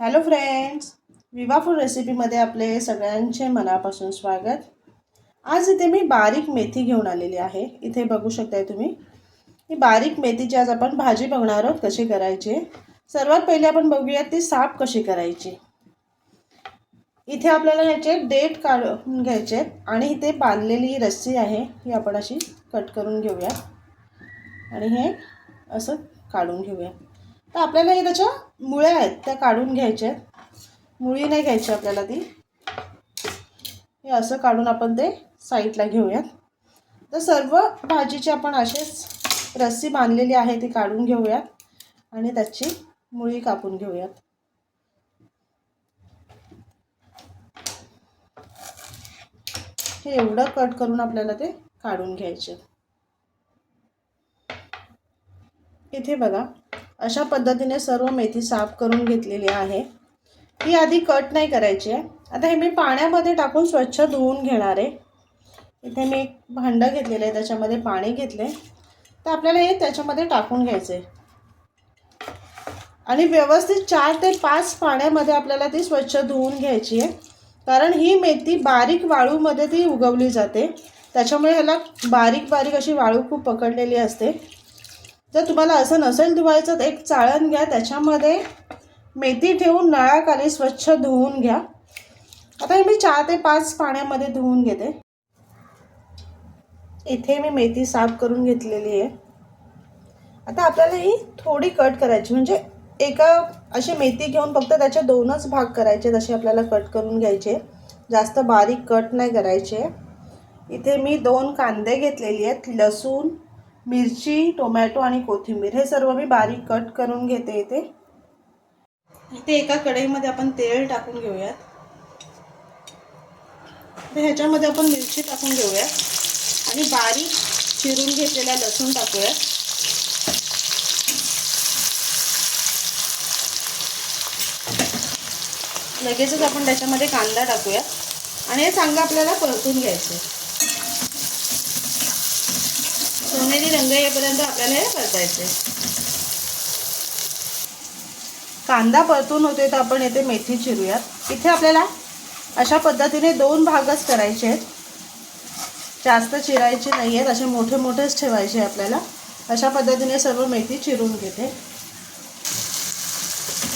Hello friends viva food रेसिपीमध्ये आपले सगळ्यांचे मनापासून स्वागत. आज इथे मी बारीक मेथी घेऊन आलेली आहे. इथे बघू शकताय तुम्ही. ही बारीक मेथीची आज आपण भाजी बघणार आहोत कशी करायची. सर्वात पहिले आपण बघूया ती साफ कशी करायची. इथे आपल्याला ह्याचे डेट काढून घ्यायचे आहेत आणि इथे बांधलेली रस्सी आहे ही आपण अशी कट करून घेऊया आणि हे असं काढून घेऊया तर आपल्याला हे त्याच्या मुळ्या आहेत त्या काढून घ्यायच्या आहेत. मुळी नाही घ्यायची आपल्याला ती. हे असं काढून आपण ते साईडला घेऊयात. तर सर्व भाजीची आपण असेच रस्सी बांधलेली आहे ती काढून घेऊयात आणि त्याची मुळी कापून घेऊयात. हे एवढं कट करून आपल्याला ते काढून घ्यायचे इथे बघा अशा पद्धतीने सर्व मेथी साफ करून घेतलेली आहे. ही आधी कट नाही करायची आहे. आता हे मी पाण्यामध्ये टाकून स्वच्छ धुवून घेणार आहे. इथे मी एक भांडं घेतलेलं आहे त्याच्यामध्ये पाणी घेतले तर आपल्याला हे त्याच्यामध्ये टाकून घ्यायचं आहे आणि व्यवस्थित चार ते पाच पाण्यामध्ये आपल्याला ती स्वच्छ धुवून घ्यायची आहे. कारण ही मेथी बारीक वाळूमध्ये ती उगवली जाते. त्याच्यामुळे ह्याला बारीक बारीक अशी वाळू खूप पकडलेली असते. जर तुम्हाला असं नसेल धुवायचं तर एक चाळण घ्या त्याच्यामध्ये मेथी ठेवून नळाखाली स्वच्छ धुवून घ्या. आता हे मी चार ते पाच पाण्यामध्ये धुवून घेते. इथे मी मेथी साफ करून घेतलेली आहे. आता आपल्याला ही थोडी कट करायची म्हणजे एका अशी मेथी घेऊन फक्त त्याचे दोनच भाग करायचे तसे आपल्याला कट करून घ्यायचे. जास्त बारीक कट नाही करायचे. इथे मी दोन कांदे घेतलेली आहेत लसूण मिरची टोमॅटो आणि कोथिंबीर हे सर्व मी बारीक कट करून घेते इथे. इथे एका कढईमध्ये आपण तेल टाकून घेऊयात. तर ह्याच्यामध्ये आपण मिरची टाकून घेऊयात. आणि बारीक चिरून घेतलेला लसूण टाकूयात. लगेचच आपण त्याच्यामध्ये कांदा टाकूया आणि हे चांगलं आपल्याला परतून घ्यायचं सोनेरी रंग येईपर्यंत आपल्याला हे परतायचे. कांदा परतून होते तर आपण येथे मेथी चिरूयात. इथे आपल्याला अशा पद्धतीने दोन भागच करायचे आहेत. जास्त चिरायचे नाही आहेत असे मोठे मोठेच ठेवायचे आपल्याला. अशा पद्धतीने सर्व मेथी चिरून घेते.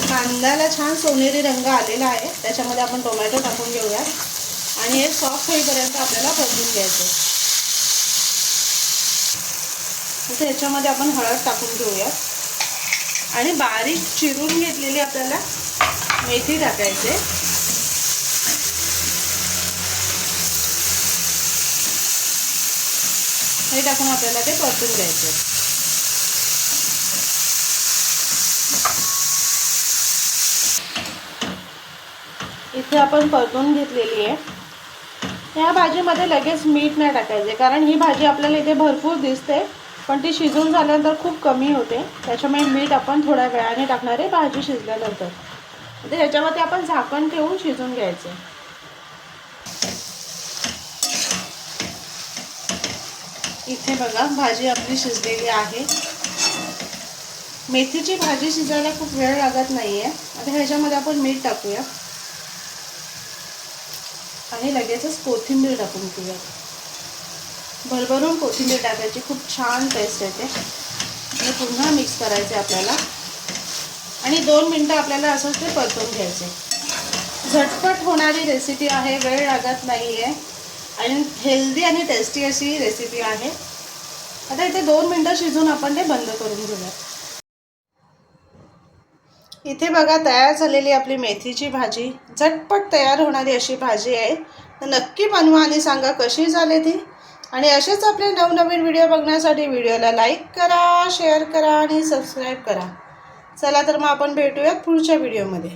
कांद्याला छान सोनेरी रंग आलेला आहे. त्याच्यामध्ये आपण टोमॅटो टाकून घेऊया आणि हे सॉफ्ट होईपर्यंत आपल्याला परतून घ्यायचं. तर याच्यामध्ये आपण हळद टाकून घेऊया आणि बारीक चिरून घेतलेली आपल्याला मेथी टाकायचे. हे टाकून आपल्याला ते परतून घ्यायचे. इथे आपण परतून घेतलेली आहे. या भाजीमध्ये लगेच मीठ नाही टाकायचे कारण ही भाजी आपल्याला इथे भरपूर दिसते. पण ती शिजून झाल्यानंतर खूप कमी होते. त्याच्यामुळे मीठ आपण थोड्या वेळाने टाकणार आहे भाजी शिजल्यानंतर. तर ह्याच्यामध्ये आपण झाकण ठेवून शिजून घ्यायचे. इथे बघा भाजी आपली शिजलेली आहे. मेथीची भाजी शिजायला खूप वेळ लागत नाही आहे आता ह्याच्यामध्ये आपण मीठ टाकूया. आणि लगेचच कोथिंबीर टाकून घेऊया. भरभरून कोथिंबीर टाकायची. खूप छान टेस्ट येते. आणि पुन्हा मिक्स करायचे आपल्याला. आणि दोन मिनटं आपल्याला असंच ते परतून घ्यायचे. झटपट होणारी रेसिपी आहे. वेळ लागत नाही आहे आणि हेल्दी आणि टेस्टी अशी रेसिपी आहे. आता इथे दोन मिनटं शिजून आपण ते बंद करून घेऊया इथे बघा तयार झालेली आपली मेथीची भाजी. झटपट तयार होणारी अशी भाजी आहे. तर नक्की बनवा आणि सांगा कशी झाली ती. आणि असेच आपले नवनवीन व्हिडिओ बघण्यासाठी व्हिडिओला लाईक करा शेअर करा आणि सबस्क्राईब करा. चला तर मग आपण भेटूयात पुढच्या व्हिडिओमध्ये